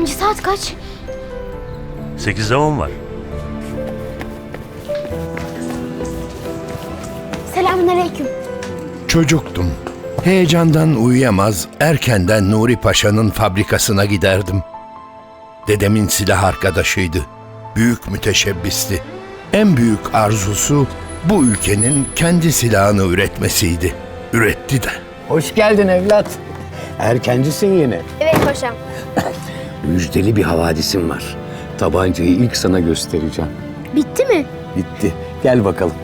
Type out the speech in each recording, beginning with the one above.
amca saat kaç? 8'de 10 var. Selamünaleyküm. Çocuktum. Heyecandan uyuyamaz, erkenden Nuri Paşa'nın fabrikasına giderdim. Dedemin silah arkadaşıydı. Büyük müteşebbisti. En büyük arzusu bu ülkenin kendi silahını üretmesiydi. Üretti de. Hoş geldin evlat. Erkencisin yine. Evet paşam. Müjdeli bir havadisim var. Tabancayı ilk sana göstereceğim. Bitti mi? Bitti. Gel bakalım.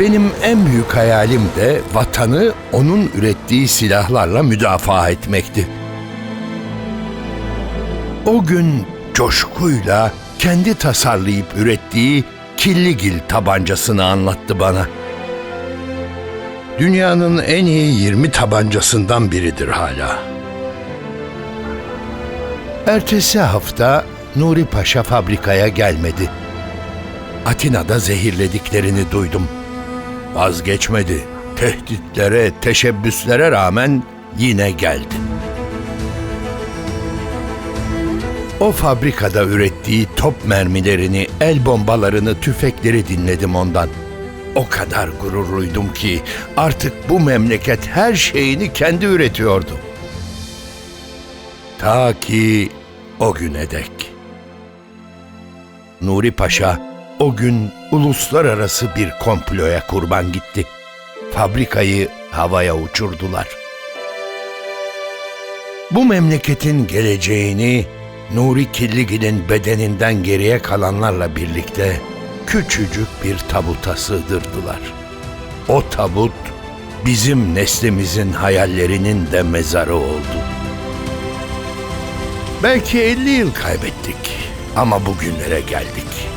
Benim en büyük hayalim de vatanı onun ürettiği silahlarla müdafaa etmekti. O gün coşkuyla kendi tasarlayıp ürettiği Killigil tabancasını anlattı bana. Dünyanın en iyi 20 tabancasından biridir hala. Ertesi hafta Nuri Paşa fabrikaya gelmedi. Atina'da zehirlediklerini duydum. Vazgeçmedi. Tehditlere, teşebbüslere rağmen yine geldi. O fabrikada ürettiği top mermilerini, el bombalarını, tüfekleri dinledim ondan. O kadar gururluydum ki artık bu memleket her şeyini kendi üretiyordu. Ta ki o güne dek. Nuri Paşa o gün uluslararası bir komploya kurban gitti. Fabrikayı havaya uçurdular. Bu memleketin geleceğini Nuri Killigil'in bedeninden geriye kalanlarla birlikte küçücük bir tabuta sığdırdılar. O tabut bizim neslimizin hayallerinin de mezarı oldu. Belki 50 yıl kaybettik ama bugünlere geldik.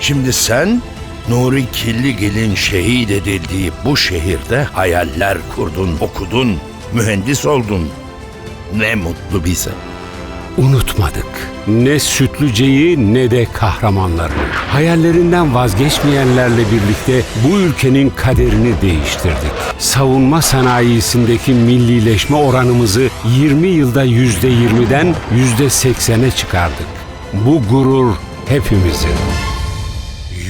Şimdi sen Nuri Killigil'in şehit edildiği bu şehirde hayaller kurdun, okudun, mühendis oldun. Ne mutlu bize. Unutmadık. Ne Sütlüce'yi ne de kahramanlarını. Hayallerinden vazgeçmeyenlerle birlikte bu ülkenin kaderini değiştirdik. Savunma sanayisindeki millileşme oranımızı 20 yılda %20'den %80'e çıkardık. Bu gurur hepimizin.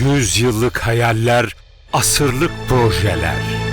Yüz yıllık hayaller, asırlık projeler.